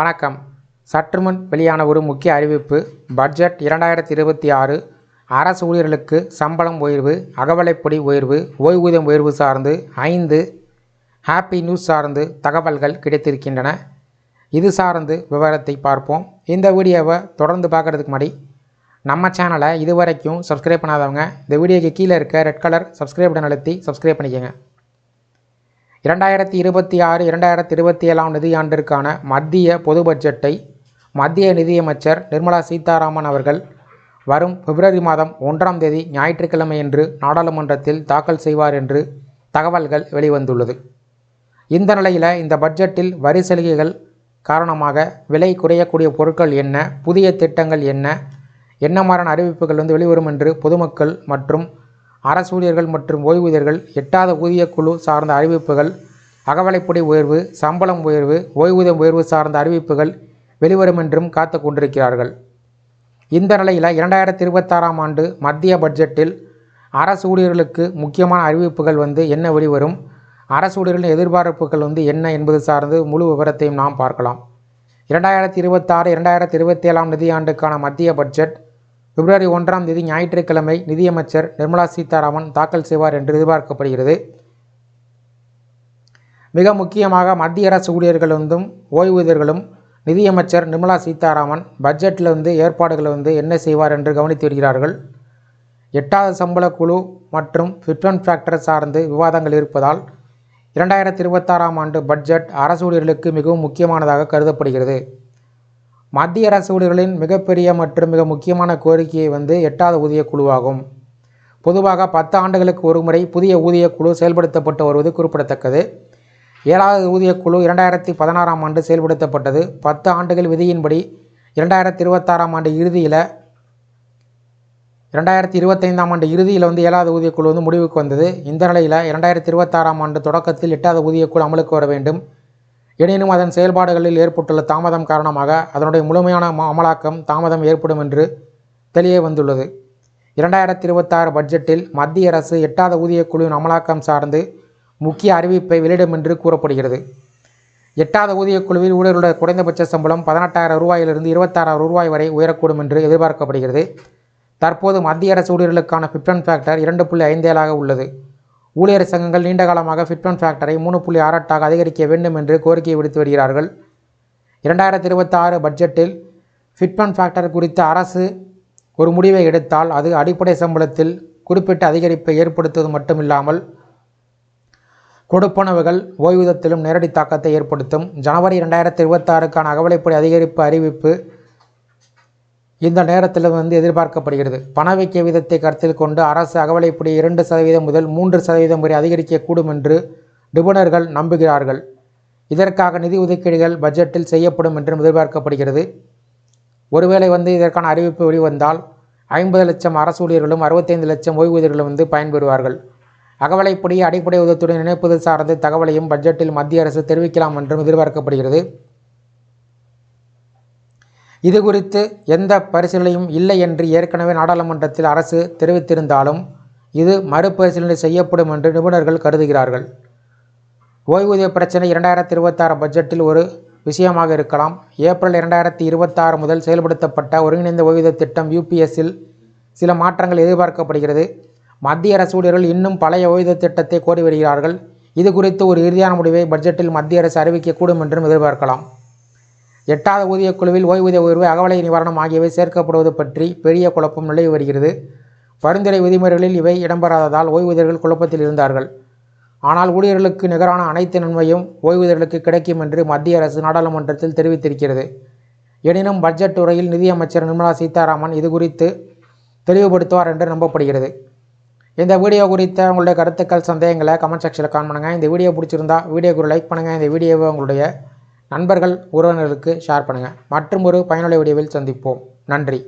வணக்கம். சற்றுமுன் வெளியான ஒரு முக்கிய அறிவிப்பு பட்ஜெட் இரண்டாயிரத்தி இருபத்தி ஆறு அரசு ஊழியர்களுக்கு சம்பளம் உயர்வு அகவலைப்படி உயர்வு ஓய்வூதியம் உயர்வு சார்ந்து ஐந்து ஹாப்பி நியூஸ் சார்ந்து தகவல்கள் கிடைத்திருக்கின்றன. இது சார்ந்து விவரத்தை பார்ப்போம். இந்த வீடியோவை தொடர்ந்து பார்க்குறதுக்கு முன்னாடி நம்ம சேனலை இதுவரைக்கும் சப்ஸ்கிரைப் பண்ணாதவங்க இந்த வீடியோக்கு கீழே இருக்க ரெட் கலர் சப்ஸ்கிரைப் பட்டன் அழுத்தி சப்ஸ்கிரைப் பண்ணிக்கோங்க. இரண்டாயிரத்தி இருபத்தி ஆறு இரண்டாயிரத்தி இருபத்தி ஏழாம் நிதியாண்டிற்கான மத்திய பொது பட்ஜெட்டை மத்திய நிதியமைச்சர் நிர்மலா சீதாராமன் அவர்கள் வரும் பிப்ரவரி மாதம் ஒன்றாம் தேதி ஞாயிற்றுக்கிழமையன்று நாடாளுமன்றத்தில் தாக்கல் செய்வார் என்று தகவல்கள் வெளிவந்துள்ளது. இந்த நிலையில் இந்த பட்ஜெட்டில் வரி சலுகைகள் காரணமாக விலை குறையக்கூடிய பொருட்கள் என்ன புதிய திட்டங்கள் என்ன என்ன மாறான அறிவிப்புகள் வந்து வெளிவரும் என்று பொதுமக்கள் மற்றும் அரசு ஊழியர்கள் மற்றும் ஓய்வூதியர்கள் எட்டாத ஊதிய குழு சார்ந்த அறிவிப்புகள் அகவலைப்படி உயர்வு சம்பளம் உயர்வு ஓய்வூதியம் உயர்வு சார்ந்த அறிவிப்புகள் வெளிவரும் என்றும் காத்து கொண்டிருக்கிறார்கள். இந்த நிலையில் இரண்டாயிரத்தி இருபத்தாறாம் ஆண்டு மத்திய பட்ஜெட்டில் அரசு ஊழியர்களுக்கு முக்கியமான அறிவிப்புகள் வந்து என்ன வெளிவரும் அரசு ஊழியர்களின் எதிர்பார்ப்புகள் வந்து என்ன என்பது சார்ந்து முழு விவரத்தையும் நாம் பார்க்கலாம். இரண்டாயிரத்தி இருபத்தாறு இரண்டாயிரத்தி இருபத்தி ஏழாம் நிதியாண்டுக்கான மத்திய பட்ஜெட் பிப்ரவரி ஒன்றாம் தேதி ஞாயிற்றுக்கிழமை நிதியமைச்சர் நிர்மலா சீதாராமன் தாக்கல் செய்வார் என்று எதிர்பார்க்கப்படுகிறது. மிக முக்கியமாக மத்திய அரசு ஊழியர்கள் வந்தும் ஓய்வூதியர்களும் நிதியமைச்சர் நிர்மலா சீதாராமன் பட்ஜெட்டில் வந்து ஏற்பாடுகளை வந்து என்ன செய்வார் என்று கவனித்து வருகிறார்கள் எட்டாவது சம்பள குழு மற்றும் ஃபிட் அண்ட் ஃபேக்டர் சார்ந்து விவாதங்கள் இருப்பதால் இரண்டாயிரத்தி இருபத்தாறாம் ஆண்டு பட்ஜெட் அரசு ஊழியர்களுக்கு மிகவும் முக்கியமானதாக கருதப்படுகிறது. மத்திய அரசு ஊழியர்களின் மிகப்பெரிய மற்றும் மிக முக்கியமான கோரிக்கையை வந்து எட்டாவது ஊதிய குழுவாகும். பொதுவாக பத்து ஆண்டுகளுக்கு ஒரு முறை புதிய ஊதிய குழு செயல்படுத்தப்பட்டு வருவது குறிப்பிடத்தக்கது. ஏழாவது ஊதிய குழு இரண்டாயிரத்தி பதினாறாம் ஆண்டு செயல்படுத்தப்பட்டது. பத்து ஆண்டுகள் விதியின்படி இரண்டாயிரத்தி இருபத்தாறாம் ஆண்டு இறுதியில் இரண்டாயிரத்தி இருபத்தைந்தாம் ஆண்டு இறுதியில் வந்து ஏழாவது ஊதியக்குழு வந்து முடிவுக்கு வந்தது. இந்த நிலையில் இரண்டாயிரத்தி இருபத்தாறாம் ஆண்டு தொடக்கத்தில் எட்டாவது ஊதியக்குழு அமலுக்கு வர வேண்டும். எனினும் அதன் செயல்பாடுகளில் ஏற்பட்டுள்ள தாமதம் காரணமாக அதனுடைய முழுமையான அமலாக்கம் தாமதம் ஏற்படும் என்று தெளிய வந்துள்ளது. இரண்டாயிரத்தி இருபத்தாறு பட்ஜெட்டில் மத்திய அரசு எட்டாவது ஊதியக்குழுவின் அமலாக்கம் சார்ந்து முக்கிய அறிவிப்பை வெளியிடும் என்று கூறப்படுகிறது. எட்டாவது ஊதியக்குழுவில் ஊழியர்களுடைய குறைந்தபட்ச சம்பளம் பதினெட்டாயிரம் ரூபாயிலிருந்து இருபத்தாறாயிரம் ரூபாய் வரை உயரக்கூடும் என்று எதிர்பார்க்கப்படுகிறது. தற்போது மத்திய அரசு ஊழியர்களுக்கான பிப்டன் ஃபேக்டர் இரண்டு புள்ளி ஐந்து ஏழாக உள்ளது. ஊழியர் சங்கங்கள் நீண்ட காலமாக ஃபிட் ஃபேக்டரை மூணு புள்ளி ஆறாட்டாக அதிகரிக்க வேண்டும் என்று கோரிக்கை விடுத்து வருகிறார்கள். இரண்டாயிரத்தி இருபத்தாறு பட்ஜெட்டில் ஃபிட்மன் ஃபேக்டர் குறித்த அரசு ஒரு முடிவை எடுத்தால் அது அடிப்படை சம்பளத்தில் குறிப்பிட்ட அதிகரிப்பை ஏற்படுத்துவது மட்டுமில்லாமல் கொடுப்பனவுகள் ஓய்வூதியத்திலும் நேரடி தாக்கத்தை ஏற்படுத்தும். ஜனவரி இரண்டாயிரத்தி இருபத்தாறுக்கான அகவலைப்படி அதிகரிப்பு அறிவிப்பு இந்த நேரத்தில் வந்து எதிர்பார்க்கப்படுகிறது. பணவீக்க வீதத்தை கருத்தில் கொண்டு அரசு அகவலைப்படி இரண்டு சதவீதம் முதல் மூன்று சதவீதம் வரை அதிகரிக்கக்கூடும் என்று நிபுணர்கள் நம்புகிறார்கள். இதற்காக நிதி ஒதுக்கீடுகள் பட்ஜெட்டில் செய்யப்படும் என்றும் எதிர்பார்க்கப்படுகிறது. ஒருவேளை வந்து இதற்கான அறிவிப்பு வெளிவந்தால் ஐம்பது லட்சம் அரசு ஊழியர்களும் அறுபத்தைந்து லட்சம் ஓய்வூதியர்களும் வந்து பயன்பெறுவார்கள். அகவலைப்படி அடிப்படை உதவித்துடன் இணைப்பது சார்ந்த தகவலையும் பட்ஜெட்டில் மத்திய அரசு தெரிவிக்கலாம் என்றும் எதிர்பார்க்கப்படுகிறது. இது குறித்து எந்த பரிசீலனையும் இல்லை என்று ஏற்கனவே நாடாளுமன்றத்தில் அரசு தெரிவித்திருந்தாலும் இது மறுபரிசீலனை செய்யப்படும் என்று நிபுணர்கள் கருதுகிறார்கள். ஓய்வூதிய பிரச்சனை இரண்டாயிரத்தி இருபத்தாறு பட்ஜெட்டில் ஒரு விஷயமாக இருக்கலாம். ஏப்ரல் இரண்டாயிரத்தி இருபத்தாறு முதல் செயல்படுத்தப்பட்ட ஒருங்கிணைந்த ஓய்வூதிய திட்டம் யூபிஎஸ்ஸில் சில மாற்றங்கள் எதிர்பார்க்கப்படுகிறது. மத்திய அரசு ஊழியர்கள் இன்னும் பழைய ஓய்வூதிய திட்டத்தை கோரி வருகிறார்கள் இது குறித்து ஒரு இறுதியான முடிவை பட்ஜெட்டில் மத்திய அரசு அறிவிக்கக்கூடும் என்றும் எதிர்பார்க்கலாம். எட்டாவது ஊதியக் குழுவில் ஓய்வூதிய உயர்வு அகவலை நிவாரணம் ஆகியவை சேர்க்கப்படுவது பற்றி பெரிய குழப்பம் நிலவி வருகிறது. பரிந்துரை விதிமுறைகளில் இவை இடம்பெறாததால் ஓய்வூதியர்கள் குழப்பத்தில் இருந்தார்கள். ஆனால் ஊழியர்களுக்கு நிகரான அனைத்து நன்மையும் ஓய்வூதியர்களுக்கு கிடைக்கும் என்று மத்திய அரசு நாடாளுமன்றத்தில் தெரிவித்திருக்கிறது. எனினும் பட்ஜெட் உரையில் நிதியமைச்சர் நிர்மலா சீதாராமன் இது குறித்து தெளிவுபடுத்துவார் என்று நம்பப்படுகிறது. இந்த வீடியோ குறித்த உங்களுடைய கருத்துக்கள் சந்தேகங்களை கமெண்ட் செக்ஷனில் கான் பண்ணுங்கள் இந்த வீடியோ பிடிச்சிருந்தா வீடியோக்கு லைக் பண்ணுங்கள் இந்த வீடியோவை உங்களுடைய நண்பர்கள் உறவினர்களுக்கு ஷேர் பண்ணுங்கள் மற்றும் ஒரு பயனுள்ள வீடியோவில் சந்திப்போம். நன்றி.